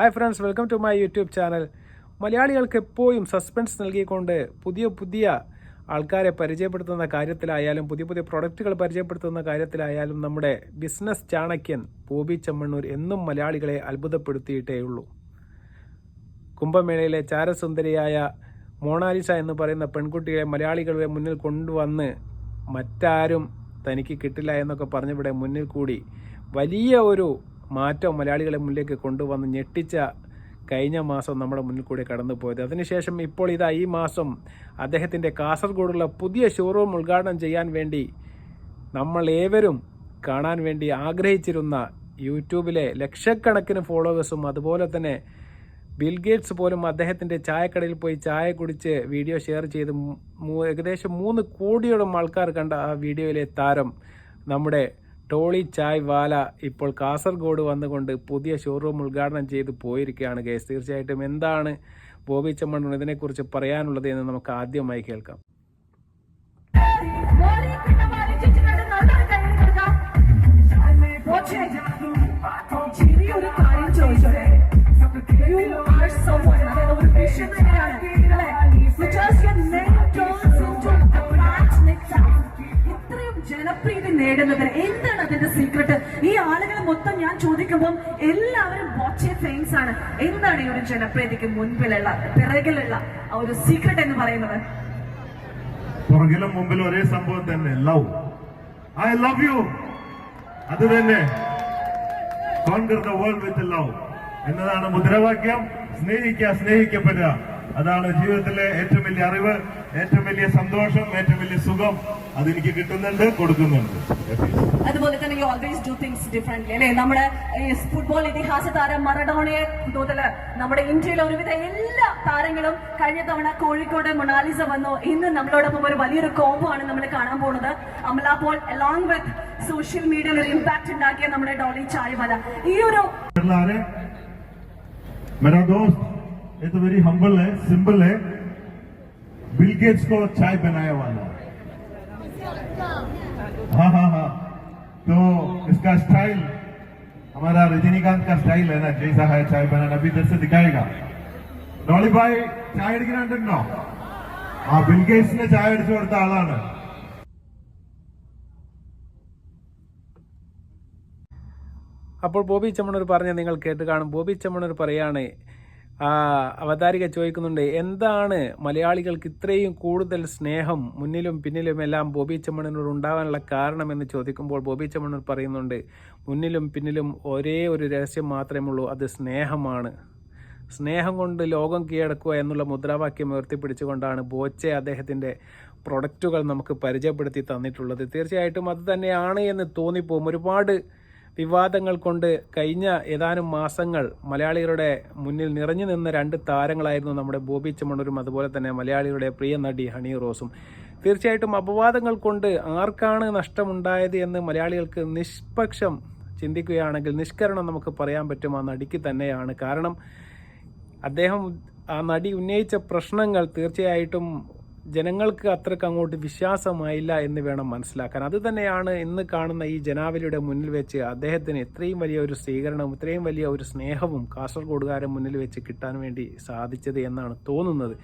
Hi friends welcome to my YouTube channel മലയാളികൾക്ക് എപ്പോഴും suspense നൽകിക്കൊണ്ട് പുതിയ പുതിയ ആൾക്കാരെ പരിചയപ്പെടുത്തുന്ന കാര്യത്തിലായാലും പുതിയ പുതിയ പ്രൊഡക്റ്റുകൾ പരിചയപ്പെടുത്തുന്ന കാര്യത്തിലായാലും നമ്മുടെ ബിസിനസ് ചാണക്യൻ ബോബി ചെമ്മണ്ണൂർ എന്നും മലയാളികളെ അത്ഭുതപ്പെടുത്തിയിട്ടേ ഉള്ളൂ കുംഭമേളയിലെ ചാരസുന്ദരിയായ മോണാലിസ എന്ന് പറയുന്ന പെൺകുട്ടിയെ മലയാളികളുടെ മുന്നിൽ കൊണ്ടുവന്ന് മറ്റാരും തനിക്ക് കിട്ടില്ല എന്നൊക്കെ പറഞ്ഞിവിടെ മുന്നിൽ കൂടി വലിയ ഒരു മാറ്റം മലയാളികളെ മുന്നിലേക്ക് കൊണ്ടുവന്ന് ഞെട്ടിച്ച കഴിഞ്ഞ മാസം നമ്മുടെ മുന്നിൽ കൂടി കടന്നു പോയത് അതിനുശേഷം ഇപ്പോൾ ഇതാ ഈ മാസം അദ്ദേഹത്തിന്റെ കാസർഗോഡുള്ള പുതിയ ഷോറൂം ഉദ്ഘാടനം ചെയ്യാൻ വേണ്ടി നമ്മൾ ഏവരും കാണാൻ വേണ്ടി ആഗ്രഹിച്ചിരുന്ന യൂട്യൂബിലെ ലക്ഷക്കണക്കിന് ഫോളോവേഴ്സും അതുപോലെ തന്നെ ബിൽഗേറ്റ്സ് പോലും അദ്ദേഹത്തിന്റെ ചായക്കടയിൽ പോയി ചായ കുടിച്ച് വീഡിയോ ഷെയർ ചെയ്ത് ഏകദേശം മൂന്ന് കോടിയോളം ആൾക്കാർ കണ്ട ആ വീഡിയോയിലെ താരം നമ്മുടെ ടോളി ചായ് വാല ഇപ്പോൾ കാസർഗോഡ് വന്നുകൊണ്ട് പുതിയ ഷോറൂം ഉദ്ഘാടനം ചെയ്ത് പോയിരിക്കുകയാണ് കേസ് തീർച്ചയായിട്ടും എന്താണ് ബോബി ചമ്മണ്ണൂർ ഇതിനെക്കുറിച്ച് പറയാനുള്ളത് എന്ന് നമുക്ക് ആദ്യമായി കേൾക്കാം. Just your name ജനപ്രീതി നേടുന്നതിന് എന്താണ് അതിന്റെ സീക്രട്ട് ഈ ആളുകൾ മൊത്തം ഞാൻ ചോദിക്കുമ്പോൾ എല്ലാവരും ബോച്ചെ ഫെയിംസ് ആണ്. എന്താണ് ഈ ഒരു ജനപ്രീതിക്ക് മുൻപിലുള്ള പിറകിലുള്ള ആ ഒരു സീക്രട്ട് എന്ന് പറയുന്നത്? പുറകിലും മുമ്പിലും ഒരേ സംഭവം തന്നെ ലവ് ഐ ലവ് യു അത് തന്നെ. കോൺഗ്രസ് വേൾഡ് വിത്ത് ലവ് എന്നതാണ് മുദ്രാവാക്യം. സ്നേഹിക്കുക സ്നേഹിക്കപ്പെടുക. അതാണ് ജീവിതത്തിലെ ഏറ്റവും വലിയ അറിവ് ഏറ്റവും വലിയ സന്തോഷം ഏറ്റവും വലിയ സുഖം അതെനിക്ക് കിട്ടുന്നുണ്ട് കൊടുക്കുന്നുണ്ട്. അതുപോലെ തന്നെ you always do things different അല്ലെ? നമ്മുടെ ഫുട്ബോൾ ഇതിഹാസ താരം മറഡോണയെ തോതൽ നമ്മുടെ ഇന്ത്യയിൽ ഒരുവിധ എല്ലാ താരങ്ങളും കഴിഞ്ഞ തവണ കോഴിക്കോട് മൊണാലിസ വന്നു. ഇന്ന് നമ്മളോടൊപ്പം ഒരു വലിയൊരു കോമ്പോ ആണ് നമ്മൾ കാണാൻ പോകുന്നത്. Amala Paul along with social മീഡിയയിൽ ഒരു ഇമ്പാക്ട് ഉണ്ടാക്കിയ നമ്മുടെ ഡോളി ചായ്മല ഈ ഒരു ये तो वेरी हम्बल है सिंपल है बिल गेट्स को चाय बनाया वाला हाँ हाँ हाँ तो इसका स्टाइल हमारा रजनीकांत का स्टाइल है ना जैसा है चाय बनाना अभी इधर से दिखाएगा ഡോളി ഭായ് ചായ അടിക്കുന്നുണ്ടോ ആ ബിൽ ഗേറ്റ്സിന് ചായ അടിച്ചു കൊടുത്ത ആളാണ് അപ്പോൾ ബോബി ചെമ്മണ്ണൂർ പറഞ്ഞ നിങ്ങൾ കേട്ട് കാണും ബോബി ചെമ്മണ്ണൂർ പറയാണ് ആ അവതാരിക ചോദിക്കുന്നുണ്ട് എന്താണ് മലയാളികൾക്ക് ഇത്രയും കൂടുതൽ സ്നേഹം മുന്നിലും പിന്നിലും എല്ലാം ബോബി ചെമ്മണ്ണൂർ ഉണ്ടാവാനുള്ള കാരണമെന്ന് ചോദിക്കുമ്പോൾ ബോബി ചെമ്മണ്ണൂർ പറയുന്നുണ്ട് മുന്നിലും പിന്നിലും ഒരേ ഒരു രഹസ്യം മാത്രമേ ഉള്ളൂ അത് സ്നേഹമാണ്. സ്നേഹം കൊണ്ട് ലോകം കീഴടക്കുക എന്നുള്ള മുദ്രാവാക്യം ഉയർത്തിപ്പിടിച്ചുകൊണ്ടാണ് ബോച്ചെ അദ്ദേഹത്തിന്റെ പ്രൊഡക്റ്റുകൾ നമുക്ക് പരിചയപ്പെടുത്തി തന്നിട്ടുള്ളത്. തീർച്ചയായിട്ടും അത് തന്നെയാണ് എന്ന് തോന്നിപ്പോവും ഒരുപാട് വിവാദങ്ങൾ കൊണ്ട് കഴിഞ്ഞ ഏതാനും മാസങ്ങൾ മലയാളികളുടെ മുന്നിൽ നിറഞ്ഞു നിന്ന രണ്ട് താരങ്ങളായിരുന്നു നമ്മുടെ ബോബി ചെമ്മണ്ണൂരും അതുപോലെ തന്നെ മലയാളികളുടെ പ്രിയ നടി ഹണി റോസും. തീർച്ചയായിട്ടും അപവാദങ്ങൾ കൊണ്ട് ആർക്കാണ് നഷ്ടമുണ്ടായത് എന്ന് മലയാളികൾക്ക് നിഷ്പക്ഷം ചിന്തിക്കുകയാണെങ്കിൽ നിഷ്കരണം നമുക്ക് പറയാൻ പറ്റും. ആ നടിക്ക് തന്നെയാണ്. കാരണം അദ്ദേഹം ആ നടി ഉന്നയിച്ച പ്രശ്നങ്ങൾ തീർച്ചയായിട്ടും ജനങ്ങൾക്ക് അത്രയ്ക്ക് അങ്ങോട്ട് വിശ്വാസമായില്ല എന്ന് വേണം മനസ്സിലാക്കാൻ. അത് തന്നെയാണ് ഇന്ന് കാണുന്ന ഈ ജനാവലിയുടെ മുന്നിൽ വെച്ച് അദ്ദേഹത്തിന് ഇത്രയും വലിയ ഒരു സ്വീകരണവും ഇത്രയും വലിയ ഒരു സ്നേഹവും കാസർഗോഡുകാരൻ മുന്നിൽ വെച്ച് കിട്ടാൻ വേണ്ടി സാധിച്ചത് എന്നാണ് തോന്നുന്നത്.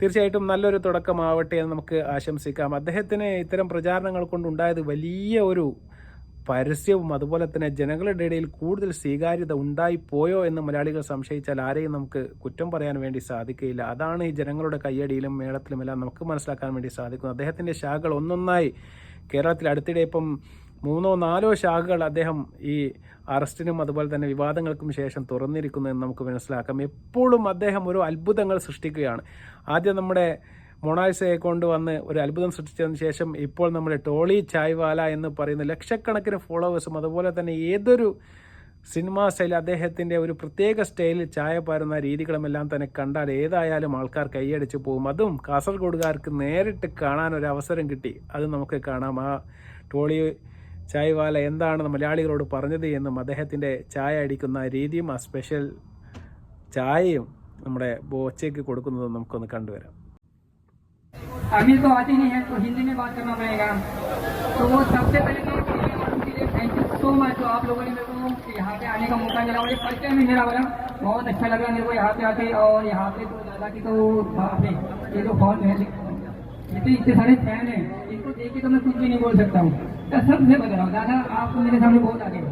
തീർച്ചയായിട്ടും നല്ലൊരു തുടക്കമാവട്ടെ എന്ന് നമുക്ക് ആശംസിക്കാം. അദ്ദേഹത്തിന് ഇത്തരം പ്രചാരണങ്ങൾ കൊണ്ടുണ്ടായത് വലിയ ഒരു പരസ്യവും അതുപോലെ തന്നെ ജനങ്ങളുടെ ഇടയിൽ കൂടുതൽ സ്വീകാര്യത ഉണ്ടായിപ്പോയോ എന്ന് മലയാളികൾ സംശയിച്ചാൽ ആരെയും നമുക്ക് കുറ്റം പറയാൻ വേണ്ടി സാധിക്കുകയില്ല. അതാണ് ഈ ജനങ്ങളുടെ കയ്യടിയിലും മേളത്തിലും എല്ലാം നമുക്ക് മനസ്സിലാക്കാൻ വേണ്ടി സാധിക്കുന്നത്. അദ്ദേഹത്തിന്റെ ശാഖകൾ ഒന്നൊന്നായി കേരളത്തിൽ അടുത്തിടെ ഇപ്പം മൂന്നോ നാലോ ശാഖകൾ അദ്ദേഹം ഈ അറസ്റ്റിനും അതുപോലെ തന്നെ വിവാദങ്ങൾക്കും ശേഷം തുറന്നിരിക്കുന്നു എന്ന് നമുക്ക് മനസ്സിലാക്കാം. എപ്പോഴും അദ്ദേഹം ഒരു അത്ഭുതങ്ങൾ സൃഷ്ടിക്കുകയാണ്. ആദ്യം നമ്മുടെ മൊണാലിസയെ കൊണ്ടുവന്ന് ഒരു അത്ഭുതം സൃഷ്ടിച്ചതിന് ശേഷം ഇപ്പോൾ നമ്മൾ ടോളി ചായ്വാല എന്ന് പറയുന്ന ലക്ഷക്കണക്കിന് ഫോളോവേഴ്സും അതുപോലെ തന്നെ ഏതൊരു സിനിമാ സ്റ്റൈൽ അദ്ദേഹത്തിന്റെ ഒരു പ്രത്യേക സ്റ്റൈലിൽ ചായ പാരുന്ന രീതികളുമെല്ലാം തന്നെ കണ്ടാൽ ഏതായാലും ആൾക്കാർ കൈയടിച്ച് പോകും. അതും കാസർഗോഡുകാർക്ക് നേരിട്ട് കാണാൻ ഒരു അവസരം കിട്ടി. അത് നമുക്ക് കാണാം. ആ ടോളി ചായ്വാല എന്താണ് മലയാളികളോട് പറഞ്ഞത് എന്നും അദ്ദേഹത്തിന്റെ ചായ അടിക്കുന്ന രീതിയും ആ സ്പെഷ്യൽ ചായയും നമ്മുടെ ബോച്ചയ്ക്ക് കൊടുക്കുന്നതും നമുക്കൊന്ന് കണ്ടുവരാം. अभी तो आती नहीं है तो हिंदी में बात करना पड़ेगा। तो वो सबसे पहले तो थैंक यू सो मच जो आप लोगों ने मेरे को यहाँ पे आने का मौका मिला मुझे फ़र्स्ट टाइम इंडिया बोला बहुत अच्छा लगा मेरे को यहाँ पे आके और यहाँ पे तो दादा की तो बाप रे, ये तो बहुत है इतने सारे फ़ैन हैं, इनको देख के तो मैं कुछ भी नहीं बोल सकता हूँ। तो सबसे बता रहा हूँ दादा, आप मेरे सामने बहुत आगे हो।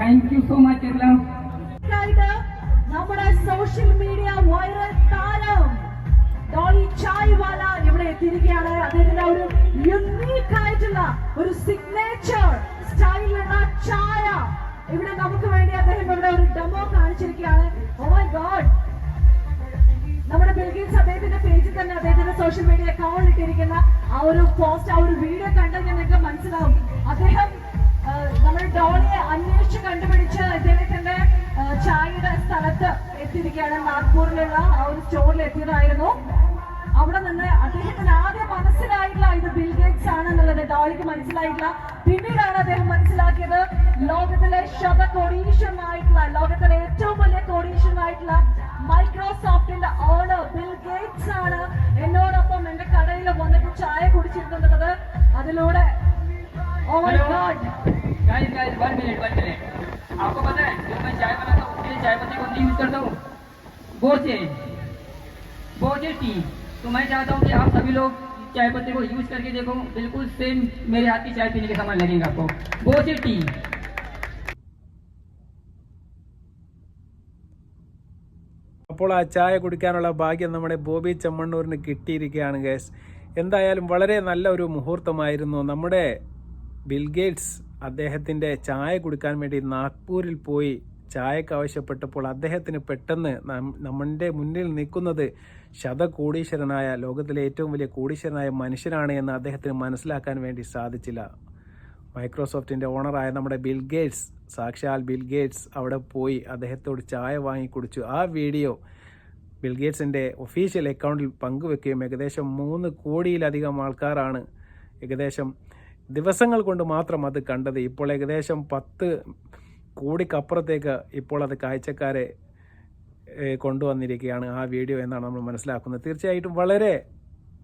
Thank you so much Kerala എത്തിയിരിക്കുകയാണ്. അദ്ദേഹത്തിന്റെ ഒരു യുണീക്ക് ആയിട്ടുള്ള ഒരു സിഗ്നേച്ചർ സ്റ്റൈലുള്ള ചായ. ഇവിടെ നമുക്ക് വേണ്ടി അദ്ദേഹം ഇവിടെ ഒരു ഡെമോ കാണിച്ചിരിക്കുകയാണ്. ഓ മൈ ഗോഡ് നമ്മുടെ ബിൽഗേറ്റ്സ് അദ്ദേഹത്തിന്റെ പേജിൽ തന്നെ അദ്ദേഹത്തിന്റെ സോഷ്യൽ മീഡിയ അക്കൗണ്ട് ഇട്ടിരിക്കുന്ന ആ ഒരു പോസ്റ്റ് ആ ഒരു വീഡിയോ കണ്ടാൽ നിങ്ങൾക്ക് മനസ്സിലാവും. അദ്ദേഹം നമ്മുടെ ഡോളിയെ അന്വേഷിച്ച് കണ്ടുപിടിച്ച് അദ്ദേഹത്തിന്റെ ചായയുടെ സ്ഥലത്ത് എത്തിയിരിക്കുകയാണ്. നാഗ്പൂരിലുള്ള ആ ഒരു സ്റ്റോറിൽ എത്തിയതായിരുന്നു. അവിടെ നിന്ന് അദ്ദേഹത്തിന് ആദ്യം മനസ്സിലായില്ല ഇത് ബിൽഗേറ്റ്സ് ആണ് എന്നുള്ളത് ഡോളിക്ക് മനസ്സിലായില്ല പിന്നീടാണ് അദ്ദേഹം മനസ്സിലാക്കിയത് ലോകത്തിലെ ശത കോടീശ്വരനായിട്ടുള്ള ലോകത്തിലെ ഏറ്റവും വലിയ കോടീശ്വരനായിട്ടുള്ള മൈക്രോസോഫ്റ്റിന്റെ ഓണർ ബിൽ ഗേറ്റ്സ് ആണ് എന്നോടൊപ്പം എന്റെ കടയിൽ വന്നിട്ട് ചായ കുടിച്ചിരുന്നുള്ളത് അതിലൂടെ Oh oh my God guys guys one minute one minute आपको पता है जब मैं चाय बनाता हूँ उसके लिए चाय पत्ती कौन सी यूज करता हूँ बोचे बोचे टी तो मैं चाहता हूँ कि आप सभी लोग चाय पत्ती को यूज करके देखो बिल्कुल सेम मेरे हाथ की चाय पीने के समान लगेगा आपको बोचे टी അപ്പോൾ ആ ചായ കുടിക്കാനുള്ള ഭാഗ്യം നമ്മുടെ ബോബി ചെമ്മണ്ണൂരിന് കിട്ടിയിരിക്കുകയാണ് ഗേസ് എന്തായാലും വളരെ നല്ല ഒരു മുഹൂർത്തമായിരുന്നു നമ്മുടെ ബിൽഗേറ്റ്സ് അദ്ദേഹത്തിൻ്റെ ചായ കുടിക്കാൻ വേണ്ടി നാഗ്പൂരിൽ പോയി ചായക്ക് ആവശ്യപ്പെട്ടപ്പോൾ അദ്ദേഹത്തിന് പെട്ടെന്ന് നമ്മുടെ മുന്നിൽ നിൽക്കുന്നത് ശതകോടീശ്വരനായ ലോകത്തിലെ ഏറ്റവും വലിയ കോടീശ്വരനായ മനുഷ്യനാണ് എന്ന് അദ്ദേഹത്തിന് മനസ്സിലാക്കാൻ വേണ്ടി സാധിച്ചില്ല. മൈക്രോസോഫ്റ്റിന്റെ ഓണറായ നമ്മുടെ ബിൽ ഗേറ്റ്സ് സാക്ഷാൽ ബിൽ ഗേറ്റ്സ് അവിടെ പോയി അദ്ദേഹത്തോട് ചായ വാങ്ങി കുടിച്ചു. ആ വീഡിയോ ബിൽ ഗേറ്റ്സിന്റെ ഒഫീഷ്യൽ അക്കൗണ്ടിൽ പങ്കുവെക്കുകയും ഏകദേശം മൂന്ന് കോടിയിലധികം ആൾക്കാരാണ് ഏകദേശം ദിവസങ്ങൾ കൊണ്ട് മാത്രം അത് കണ്ടത്. ഇപ്പോൾ ഏകദേശം പത്ത് കോടിക്കപ്പുറത്തേക്ക് ഇപ്പോൾ അത് കാഴ്ചക്കാരെ കൊണ്ടുവന്നിരിക്കുകയാണ്. ആ വീഡിയോ എന്നാണ് നമ്മൾ മനസ്സിലാക്കുന്നത്. തീർച്ചയായിട്ടും വളരെ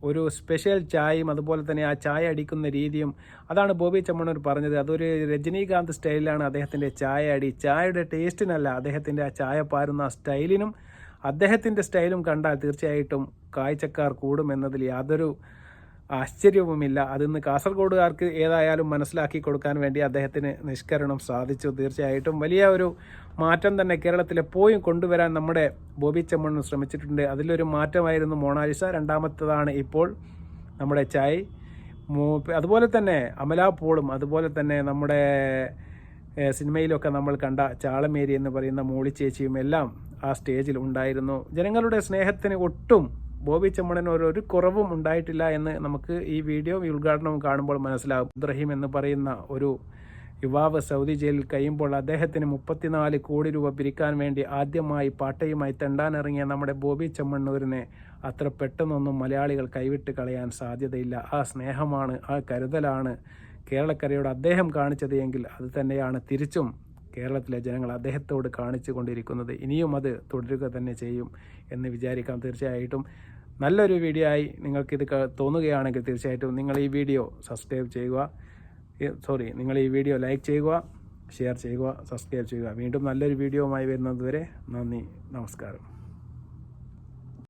ഒരു സ്പെഷ്യൽ ചായയും അതുപോലെ തന്നെ ആ ചായ അടിക്കുന്ന രീതിയും അതാണ് ബോബി ചമ്മണൂർ പറഞ്ഞത്. അതൊരു രജനീകാന്ത് സ്റ്റൈലിലാണ് അദ്ദേഹത്തിന്റെ ചായ അടി. ചായയുടെ ടേസ്റ്റിനല്ല അദ്ദേഹത്തിന്റെ ആ ചായ പാരുന്ന സ്റ്റൈലിനും അദ്ദേഹത്തിന്റെ സ്റ്റൈലും കണ്ടാൽ തീർച്ചയായിട്ടും കാഴ്ചക്കാർ കൂടുമെന്നതിൽ യാതൊരു ആശ്ചര്യവുമില്ല. അതിന്ന് കാസർഗോഡുകാർക്ക് ഏതായാലും മനസ്സിലാക്കി കൊടുക്കാൻ വേണ്ടി അദ്ദേഹത്തിന് നിഷ്കരണം സാധിച്ചു. തീർച്ചയായിട്ടും വലിയ ഒരു മാറ്റം തന്നെ കേരളത്തിൽ എപ്പോഴും കൊണ്ടുവരാൻ നമ്മുടെ ബോബി ചെമ്മണ്ണൻ ശ്രമിച്ചിട്ടുണ്ട്. അതിലൊരു മാറ്റമായിരുന്നു മൊണാലിസ. രണ്ടാമത്തതാണ് ഇപ്പോൾ നമ്മുടെ ചായ് അതുപോലെ തന്നെ അമല പോളും അതുപോലെ തന്നെ നമ്മുടെ സിനിമയിലൊക്കെ നമ്മൾ കണ്ട ചാളമേരി എന്ന് പറയുന്ന മോളി ചേച്ചിയും എല്ലാം ആ സ്റ്റേജിൽ ഉണ്ടായിരുന്നു. ജനങ്ങളുടെ സ്നേഹത്തിന് ഒട്ടും ബോബി ചെമ്മണൻ ഒരു ഒരു കുറവും ഉണ്ടായിട്ടില്ല എന്ന് നമുക്ക് ഈ വീഡിയോ ഈ ഉദ്ഘാടനം കാണുമ്പോൾ മനസ്സിലാകും ഇബ്രഹിം എന്ന് പറയുന്ന ഒരു യുവാവ് സൗദി ജയിലിൽ കഴിയുമ്പോൾ അദ്ദേഹത്തിന് മുപ്പത്തിനാല് കോടി രൂപ പിരിക്കാൻ വേണ്ടി ആദ്യമായി പാട്ടയുമായി തെണ്ടാനിറങ്ങിയ നമ്മുടെ ബോബി ചെമ്മണ്ണൂരിനെ അത്ര പെട്ടെന്നൊന്നും മലയാളികൾ കൈവിട്ട് കളയാൻ സാധ്യതയില്ല. ആ സ്നേഹമാണ് ആ കരുതലാണ് കേരളക്കരയോട് അദ്ദേഹം കാണിച്ചത് എങ്കിൽ അത് തന്നെയാണ്. തിരിച്ചും കേരളത്തിലെ ജനങ്ങൾ അദ്ദേഹത്തോട് കാണിച്ചു കൊണ്ടിരിക്കുന്നത് ഇനിയും അത് തുടരുക തന്നെ ചെയ്യും എന്ന് വിചാരിക്കാം. തീർച്ചയായിട്ടും നല്ലൊരു വീഡിയോ ആയി നിങ്ങൾക്കിത് തോന്നുകയാണെങ്കിൽ തീർച്ചയായിട്ടും നിങ്ങൾ ഈ വീഡിയോ സബ്സ്ക്രൈബ് ചെയ്യുക. സോറി നിങ്ങൾ ഈ വീഡിയോ ലൈക്ക് ചെയ്യുക ഷെയർ ചെയ്യുക സബ്സ്ക്രൈബ് ചെയ്യുക. വീണ്ടും നല്ലൊരു വീഡിയോയുമായി വരുന്നതുവരെ നന്ദി നമസ്കാരം.